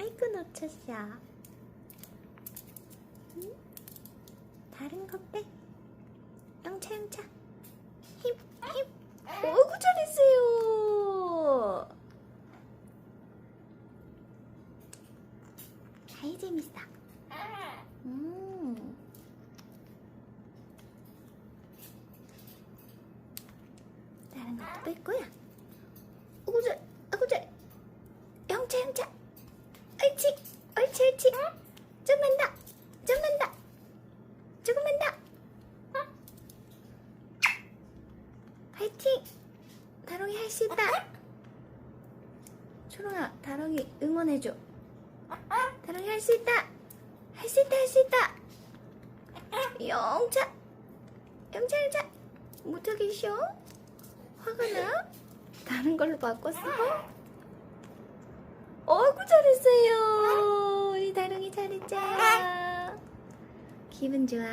아이고 놓쳤어. 응? 다른 거 빼. 영차 영차. 힘 힘. 어이구 잘했어요. 아이 재밌어. 음. 다른 것도 뺄 거야. 아구 잘, 아구 잘. 영차 영차. 옳지, 옳지, 옳지. 좀만 더, 좀만 더, 조금만 더. 어? 화이팅! 다롱이 할 수 있다. 초롱아, 다롱이 응원해줘. 다롱이 할 수 있다. 할 수 있다, 할 수 있다. 영차, 영차, 영차. 못하겠어? 화가 나? 다른 걸로 바꿨어? 어이구 잘했어요. 우리 다롱이 잘했죠. 기분 좋아.